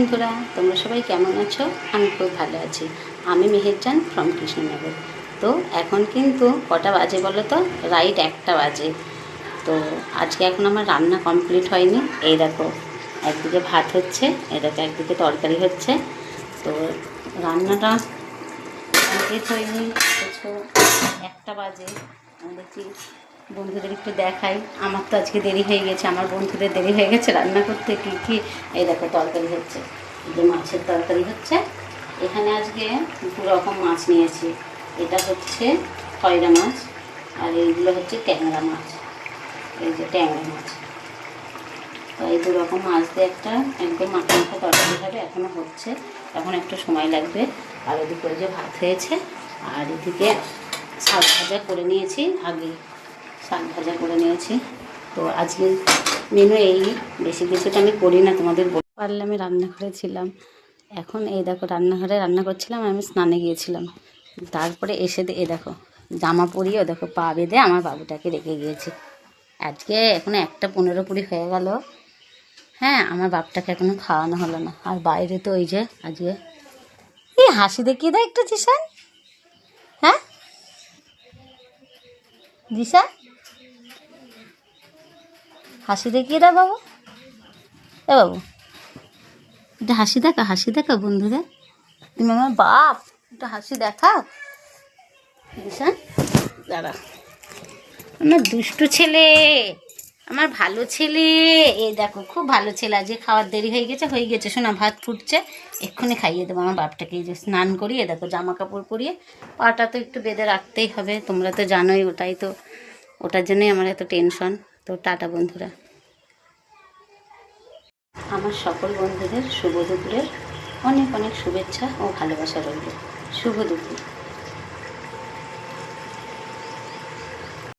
বন্ধুরা, তোমরা সবাই কেমন আছো? আমি খুব ভালো আছি। আমি মেহেরজান ফ্রম কৃষ্ণনগর। তো এখন কিন্তু কটা বাজে বলো তো? রাইট একটা বাজে। তো আজকে এখন আমার রান্না কমপ্লিট হয়নি। এই দেখো, একদিকে ভাত হচ্ছে দেখো একদিকে তরকারি হচ্ছে। তো রান্নাটা কমপ্লিট হয়নি। একটা বাজে। দেখছি বন্ধুদের একটু দেখাই। আমার তো আজকে দেরি হয়ে গেছে, আমার বন্ধুদের দেরি হয়ে গেছে রান্না করতে কী কী? এই দেখো তরকারি হচ্ছে যে মাছের তরকারি হচ্ছে। এখানে আজকে দু রকম মাছ নিয়েছি, এটা হচ্ছে খয়রা মাছ আর এইগুলো হচ্ছে ট্যাংরা মাছ, এই যে ট্যাংরা মাছ। তো এই দু রকম মাছ দিয়ে একটা একদম মাথা মাথা তরকারি হবে এখনও হচ্ছে, এখন একটু সময় লাগবে। আর ওদিকে যে ভাত হয়েছে, আর এদিকে শাক ভাজা করে নিয়েছি আগে শাক ভাজা করে নিয়েছি। তো আজকে মেনু এই, বেশি কিছুটা আমি করি না, তোমাদের পারলে আমি রান্নাঘরে ছিলাম। এখন এই দেখো, রান্নাঘরে রান্না করছিলাম, আমি স্নানে গিয়েছিলাম। তারপরে এসে এই দেখো, জামা পরিয়ে ও দেখো, পা বেঁধে আমার বাবুটাকে রেখে গিয়েছি। আজকে এখন একটা পনেরো কুড়ি হয়ে গেল। হ্যাঁ আমার বাপটাকে এখনও খাওয়ানো হলো না। আর বাইরে তো ওই যে, আজকে এই হাসি দেখিয়ে দেয় একটু জিসান হ্যাঁ? জিসা হাসি দেখিয়ে দাও বাবু। এ বাবু এটা হাসি দেখা হাসি দেখা বন্ধুদের। তুমি আমার বাপ, একটু হাসি দেখাও জিসান দাঁড়া। আমার দুষ্টু ছেলে, আমার ভালো ছেলে। এ দেখো, খুব ভালো ছেলে। আজকে খাওয়ার দেরি হয়ে গেছে হয়ে গেছে। শোনা ভাত ফুটছে, এক্ষুনি খাইয়ে দেবো আমার বাপটাকে। এই যে স্নান করিয়ে, দেখো জামা কাপড় পরিয়ে, পাটা তো একটু বেঁধে রাখতেই হবে। তোমরা তো জানোই, ওটাই তো, ওটার জন্যই আমার এত টেনশন তো টাটা বন্ধুরা। আমার সকল বন্ধুদের শুভ দুপুরের অনেক অনেক শুভেচ্ছা ও ভালোবাসা রইল। শুভ দুপুর।